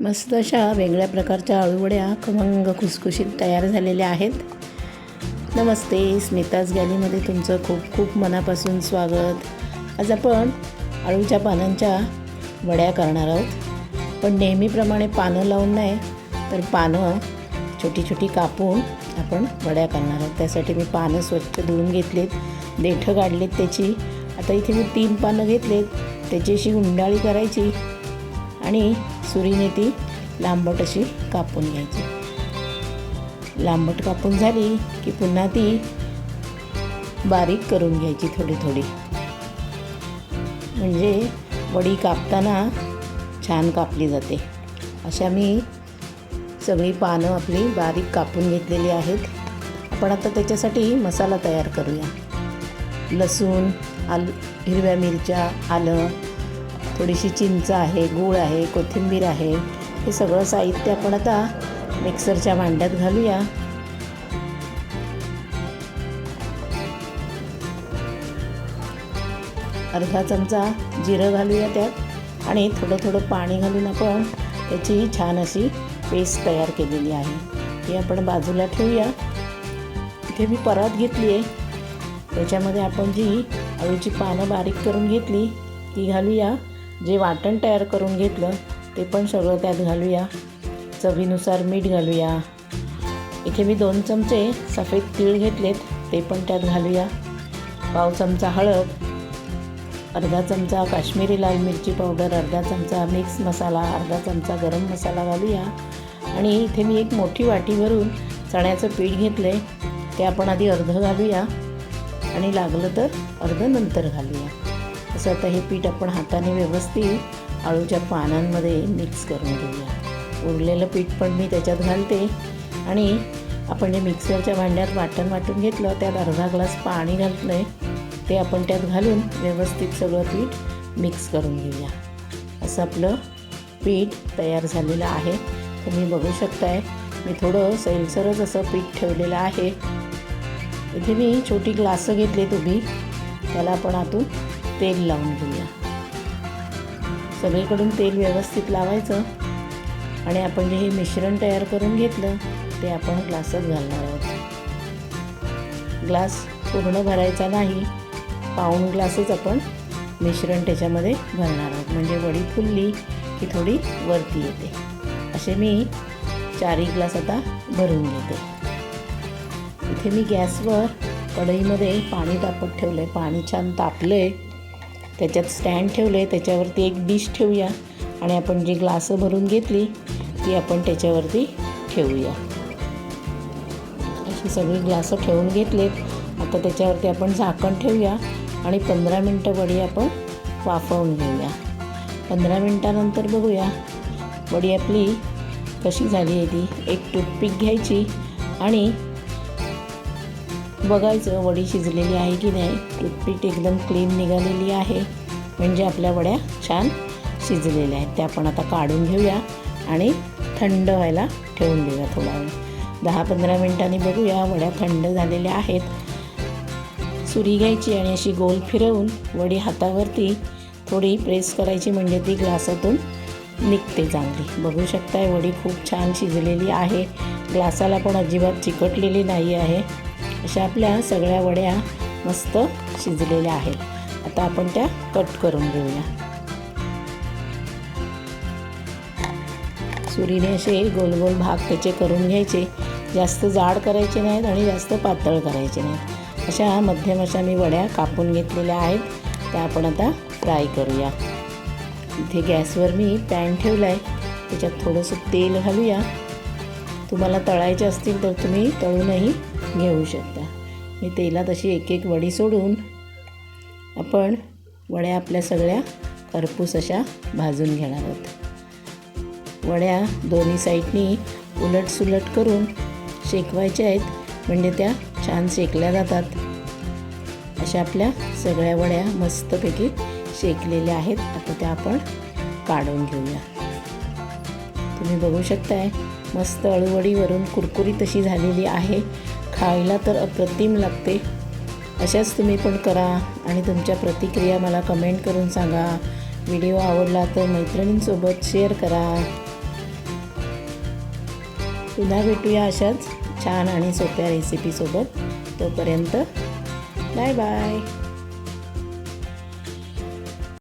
मस्त अशा वेगळ्या प्रकारच्या अळूवड्या खमंग खुसखुशीत तयार झालेल्या आहेत. नमस्ते स्मिताज गॅलीमध्ये तुमचं खूप खूप मनापासून स्वागत. आज आपण अळूच्या पानांच्या वड्या करणार आहोत. पण नेहमीप्रमाणे पानं लावून नाही तर पानं छोटी छोटी कापून आपण वड्या करणार आहोत. त्यासाठी मी पानं स्वच्छ धुवून घेतलीत देठं काढलीत त्याची. आता इथे मी तीन पानं घेतलेत त्याच्याशी अशी गुंडाळी करायची. आणि सुरीने ती लांबट अशी कापून घ्यायची. लांबट कापून झाली की पुन्हा ती बारीक करून घ्यायची थोडी थोडी. म्हणजे वडी कापताना छान कापली जाते. अशा मी सगळी पानं आपली बारीक कापून घेतलेली आहेत. आपण आता त्याच्यासाठी मसाला तयार करूया. लसूण आल हिरव्या मिरच्या आलं थोडीशी चिंच आहे गूळ आहे कोथिंबीर आहे. हे सगळं साहित्य आपण आता मिक्सरच्या भांड्यात घालूया. अर्धा चमचा जिरं घालूया त्यात आणि थोडं थोडं पाणी घालून आपण त्याची छान अशी पेस्ट तयार केलेली आहे. ही आपण बाजूला ठेवूया. इथे मी परत घेतली आहे. त्याच्यामध्ये आपण जी अळूची पानं बारीक करून घेतली ती घालूया. जे वाटण तयार करून घेतलं ते पण सगळं त्यात घालूया. चवीनुसार मीठ घालूया. इथे मी दोन चमचे सफेद तीळ घेतलेत ते पण त्यात घालूया. पाव चमचा हळद अर्धा चमचा काश्मीरी लाल मिरची पावडर अर्धा चमचा मिक्स मसाला अर्धा चमचा गरम मसाला घालूया. आणि इथे मी एक मोठी वाटी भरून चण्याचं पीठ घेतलं आहे ते आपण आधी अर्धं घालूया. आणि लागलं तर अर्धं नंतर घालूया. असं आता हे पीठ आपण हाताने व्यवस्थित आळूच्या पानांमध्ये मिक्स करून घेऊया. उरलेलं पीठ पण मी त्याच्यात घालते. आणि आपण जे मिक्सरच्या भांड्यात वाटण वाटून घेतलं त्यात अर्धा ग्लास पाणी घातलं आहे ते आपण त्यात घालून व्यवस्थित सगळं पीठ मिक्स करून घेऊया. असं आपलं पीठ तयार झालेलं आहे. तुम्ही बघू शकताय मी थोडं सैलसरच असं पीठ ठेवलेलं आहे. इथे मी छोटी ग्लासं घेतली तुम्ही त्याला आपण आतून तेल लावून घेऊया. सगळीकडून तेल व्यवस्थित लावायचं आणि आपण जे हे मिश्रण तयार करून घेतलं ते आपण ग्लासात घालणार आहोत. ग्लास पूर्ण भरायचा नाही पाऊण ग्लासच आपण मिश्रण त्याच्यामध्ये भरणार आहोत. म्हणजे वडी फुलली की थोडी वरती येते. असे मी चारही ग्लास आता भरून घेते. इथे मी गॅसवर कढईमध्ये पाणी तापत ठेवलं आहे पाणी छान तापलं आहे त्याच्यात स्टँड ठेवलं आहे त्याच्यावरती एक डिश ठेवूया. आणि आपण जी ग्लासं भरून घेतली ती आपण त्याच्यावरती ठेवूया. अशी सगळी ग्लासं ठेवून घेतलेत. आता त्याच्यावरती आपण झाकण ठेवूया आणि पंधरा मिनटं वडी आपण वाफवून घेऊया. पंधरा मिनटानंतर बघूया वडी आपली कशी झाली आहे ती. एक टूथपिक घ्यायची आणि बघायचं वडी शिजलेली आहे की नाही. टूथपिक एकदम क्लीन निघालेली आहे. म्हणजे आपल्या वड्या छान शिजलेल्या आहेत. त्या आपण आता काढून घेऊया आणि थंड व्हायला ठेवून देऊया थोडा वेळ दहा पंधरा मिनटांनी बघूया वड्या थंड झालेल्या आहेत. सुरी घ्यायची आणि अशी गोल फिरवून वडी हातावरती थोडी प्रेस करायची म्हणजे ती ग्लासातून निघते चांगली. बघू शकताय वडी खूप छान शिजलेली आहे. ग्लासाला पण अजिबात चिकटलेली नाही आहे. अशा आपल्या सगळ्या वड्या मस्त शिजलेल्या आहेत. आता आपण त्या कट करून घेऊया. सुरीने असे गोल गोल भाग त्याचे करून घ्यायचे. जास्त जाड करायचे नाहीत आणि जास्त पातळ करायचे नाहीत. अशा मध्यम अशा मी वड्या कापून घेतलेल्या आहेत. त्या आपण आता फ्राय करूया. इथे गॅसवर मी पॅन ठेवला आहे त्याच्यात थोडंसं तेल घालूया. तुम्हाला तळायचे असतील तर तुम्ही तळूनही घेऊ शकता. मी तेलात अशी एक एक वडी सोडून आपण वड्या आपल्या सगळ्या खरपूस अशा भाजून घेणार आहोत. वड्या दोन्ही साईडनी उलट सुलट करून शेकवायच्या आहेत. म्हणजे त्या छान शेकल्या जातात. अशा आपल्या सगळ्या वड्या मस्तपैकी शेकलेल्या आहेत. आता त्या आपण काढून घेऊया. तुम्ही बघू शकताय मस्त अळूवडीवरून कुरकुरीत अशी झालेली आहे. खायला तर अप्रतिम लागते. अशाच तुम्ही पण करा आणि तुमच्या प्रतिक्रिया मला कमेंट करून सांगा. व्हिडिओ आवडला तर मैत्रिणींसोबत शेअर करा. पुन्हा भेटूया अशाच छान आणि सोप्या रेसिपीसोबत तोपर्यंत बाय बाय